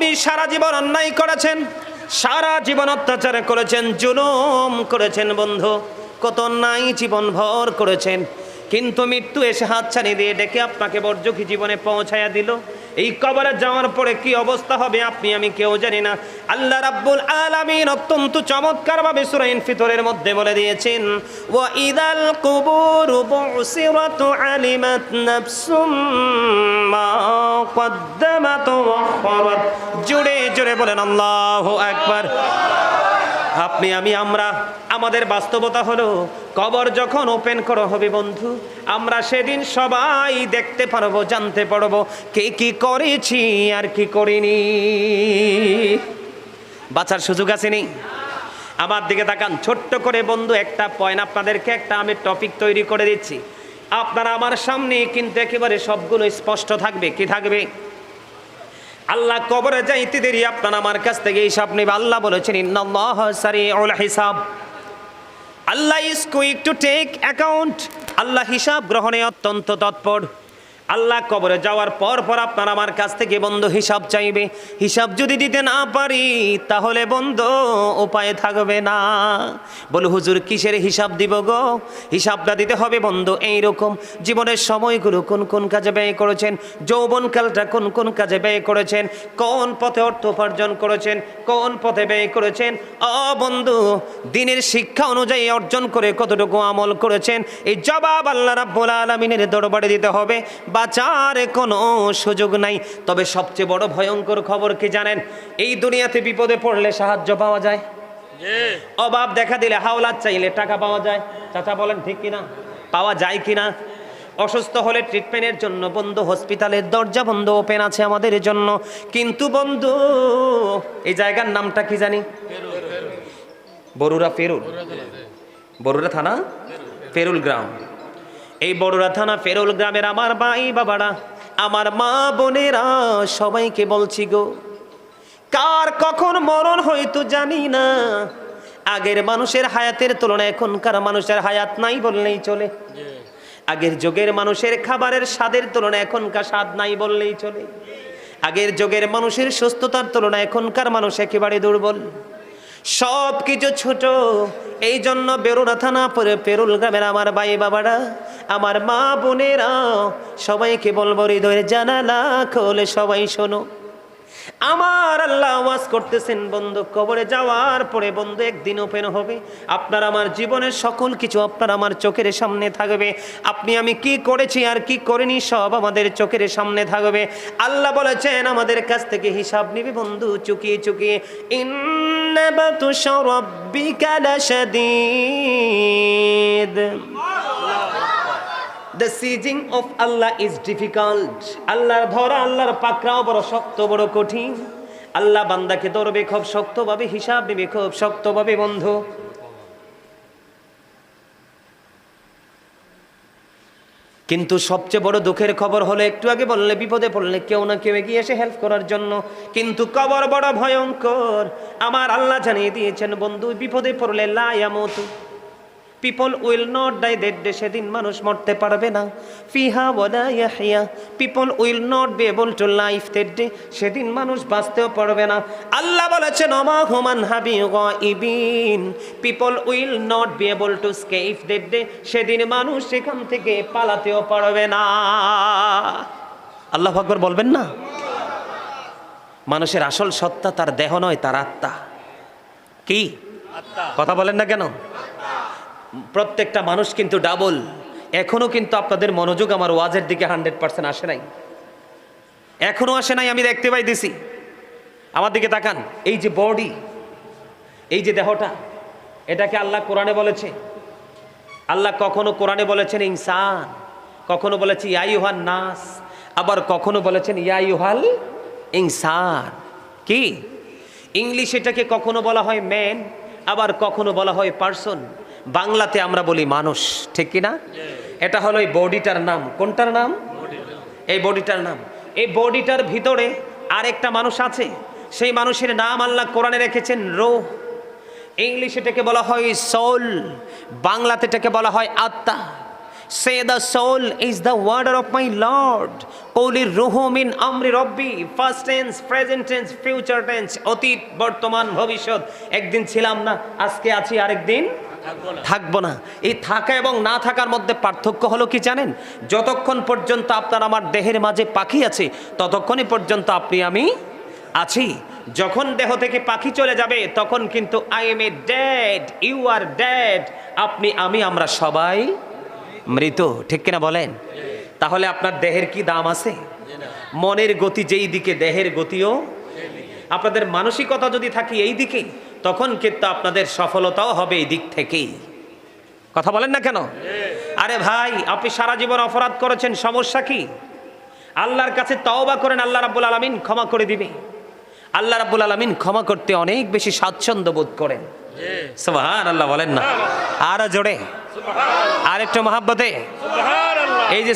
আপনি সারা জীবন অন্যায় করেছেন, সারা জীবন অত্যাচার করেছেন, জুলুম করেছেন বন্ধু, কত অন্যায় জীবন ভর করেছেন। কিন্তু মৃত্যু এসে হাত ছাড়িয়ে দিয়ে ডেকে আপনাকে বর্জকী জীবনে পৌঁছায়া দিল। এই কবরে যাওয়ার পরে কি অবস্থা হবে আপনি আমি কেউ জানি না। আল্লাহ রাব্বুল আলামিন অত্যন্ত চমৎকার ভাবে সূরা ইনফিতরের মধ্যে বলে দিয়েছেন, ওয়া ইদাল কুবুরু বুসিরাত আলিমাত নাফসুম মা কদ্দামাত ওয়া আখরাত জুড়ে জুড়ে বলেন, আল্লাহু আকবার। আপনি, আমি, আমরা, আমাদের বাস্তবতা হলো, কবর যখন ওপেন করা হবে বন্ধু, আমরা সেদিন সবাই দেখতে পারব, জানতে পারব, কে কি করেছি আর কি করিনি। বাঁচার সুযোগ আছে নেই? আমার দিকে তাকান, ছোট্ট করে বন্ধু, একটা পয়েন্ট আপনাদেরকে, একটা আমি টপিক তৈরি করে দিচ্ছি। আপনারা আমার সামনে কিন্তু একেবারে সবগুলো স্পষ্ট থাকবে, কি থাকবে? আল্লাহ কবরে যাইতে দেরি, আপনার আমার কাছ থেকে হিসাব নেবে। আল্লাহ বলেছেন হিসাব। আল্লাহ is quick to take account আল্লাহ হিসাব গ্রহণে অত্যন্ত তৎপর। আল্লাহ কবরে যাওয়ার পর পর আপনার আমার কাছ থেকে বন্ধু হিসাব চাইবে। হিসাব যদি দিতে না পারি, তাহলে বন্ধু উপায় থাকবে না। বলো, হুজুর, কিসের হিসাব দিব গো? হিসাবটা দিতে হবে বন্ধু এইরকম। জীবনের সময়গুলো কোন কোন কাজে ব্যয় করেছেন? যৌবনকালটা কোন কোন কাজে ব্যয় করেছেন? কোন পথে অর্থ উপার্জন করেছেন? কোন পথে ব্যয় করেছেন? অ বন্ধু, দিনের শিক্ষা অনুযায়ী অর্জন করে কতটুকু আমল করেছেন? এই জবাব আল্লাহ রাব্বুল আলামিনের দরবারে দিতে হবে। বাঁচার কোনো সুযোগ নাই। তবে সবচেয়ে বড় ভয়ঙ্কর খবর কি জানেন? এই দুনিয়াতে বিপদে পড়লে সাহায্য পাওয়া যায়। অভাব দেখা দিলে হাওলাত চাইলে টাকা পাওয়া যায়। চাচা বলেন ঠিক কিনা? পাওয়া যায় কিনা? অসুস্থ হলে ট্রিটমেন্টের জন্য বন্ধ হসপিটালের দরজা বন্ধ ওপেন আছে আমাদের জন্য। কিন্তু বন্ধু এই জায়গার নামটা কি জানি? বরুরা ফেরুল। বরুরা থানা? ফেরুল গ্রাম। এই বড়রা থানা ফেরুল গ্রামের আমার ভাই বাবারা, আমার মা বোনেরা, সবাইকে বলছি গো, কার কখন মরণ হয়তো জানি না। আগের মানুষের হায়াতের তুলনায় এখনকার মানুষের হায়াত নাই বললেই চলে। আগের যুগের মানুষের খাবারের স্বাদের তুলনায় এখনকার স্বাদ নাই বললেই চলে। আগের যুগের মানুষের সুস্থতার তুলনায় এখনকার মানুষ একেবারে দুর্বল। সব কিছু ছোট। এই জন্য বেরোনা থানা পরে পেরুল গ্রামের আমার ভাই বাবারা, আমার মা বোনেরা, সবাইকে বলব হৃদয়ের জানালা খোলে, সবাই শোনো। আমার আল্লাহ আওয়াজ করতেছেন বন্ধু, কবরে যাওয়ার পরে বন্ধু একদিন ওপেন হবে। আপনার আমার জীবনের সকল কিছু আপনার আমার চোখের সামনে থাকবে। আপনি আমি কি করেছি আর কি করিনি সব আমাদের চোখের সামনে থাকবে। আল্লাহ বলেছেন, আমাদের কাছ থেকে হিসাব নিবি বন্ধু, চুকিয়ে চুকিয়ে। ইন্নাবাতুশ রাব্বিকা লাশাদীদ। The seizing of Allah is difficult আল্লাহর ধরা, আল্লাহর পাকড়াও বড় শক্ত, বড় কঠিন। আল্লাহ বান্দাকে ধরবে খুব শক্তভাবে, হিসাব নেবে খুব শক্তভাবে, বন্ধু। কিন্তু সবচেয়ে বড় দুঃখের খবর হলো, একটু আগে বললে, বিপদে পড়লে কেউ না কেউ এগিয়ে এসে হেল্প করার জন্য। কিন্তু কবর বড় ভয়ঙ্কর। আমার আল্লাহ জানিয়ে দিয়েছেন, বন্ধু, বিপদে পড়লে লায়ামতু people will not die that day সেদিন মানুষ মরতে পারবে না। ফিহা ওয়ালা Yahya. People will not be able to life that day সেদিন মানুষ বাঁচতেও পারবে না। আল্লাহ বলেছেন অমা হুমান হাবি ইবিন people will not be able to escape that day সেদিন মানুষ সেখান থেকে পালাতেও পারবে না। আল্লাহ আকবর বলবেন না? মানুষের আসল সত্তা তার দেহ নয় তার আত্মা। কি? কথা বলেন না কেন? প্রত্যেকটা মানুষ কিন্তু ডাবল এখনও কিন্তু আপনাদের মনোযোগ আমার ওয়াজের দিকে হান্ড্রেড পার্সেন্ট আসে নাই। এখনও আসে নাই, আমি দেখতে পাই পাইতেছি। আমার দিকে তাকান, এই যে বডি এই যে দেহটা, এটাকে আল্লাহ কোরআনে বলেছে। আল্লাহ কখনো কোরআনে বলেছেন ইনসান, কখনো বলেছে ইয়াইহান নাস, আবার কখনো বলেছেন ইয়াইহাল ইনসান। কি? ইংলিশ এটাকে কখনো বলা হয় ম্যান আবার কখনো বলা হয় পার্সন বাংলাতে আমরা বলি মানুষ, ঠিক কি না? এটা হলো এই বডিটার নাম। কোনটার নাম? এই বডিটার নাম। এই বডিটার ভিতরে আরেকটা মানুষ আছে। সেই মানুষের নাম আল্লাহ কোরআনে রেখেছেন রো ইংলিশ এটাকে বলা হয় সোল, বাংলাতে এটাকে বলা হয় আত্মা। Say the soul is the order of my Lord কৌলির রুহুমিন আমরি রব্বি। First tense present tense future tense অতীত, বর্তমান, ভবিষ্যৎ। একদিন ছিলাম না, আজকে আছি আরেকদিন থাকব না। এই থাকা এবং না থাকার মধ্যে পার্থক্য হলো কি জানেন? যতক্ষণ পর্যন্ত আপনার আমার দেহের মাঝে পাখি আছে, ততক্ষণই পর্যন্ত আপনি আমি আছি। যখন দেহ থেকে পাখি চলে যাবে, তখন কিন্তু I am a dad you are dad আপনি, আমি, আমরা সবাই মৃত। ঠিক কিনা বলেন? তাহলে আপনার দেহের কি দাম আছে? মনের গতি যেই দিকে, দেহের গতিও আপনাদের মানসিকতা যদি থাকে এই দিকে তখন কিন্তু আপনাদের সফলতাও হবে এই দিক থেকেই। কথা বলেন না কেন? আরে ভাই আপনি সারা জীবন অপরাধ করেছেন সমস্যা কি? আল্লাহর কাছে তওবা করেন আল্লাহ রাব্বুল আলামিন ক্ষমা করে দিবে। আল্লাহ রাব্বুল আলামিন ক্ষমা করতে অনেক বেশি স্বাচ্ছন্দ্য বোধ করেন। আল্লাহ বলেন না। আরও জোরে। আর একটু মহাব্বতে এই যে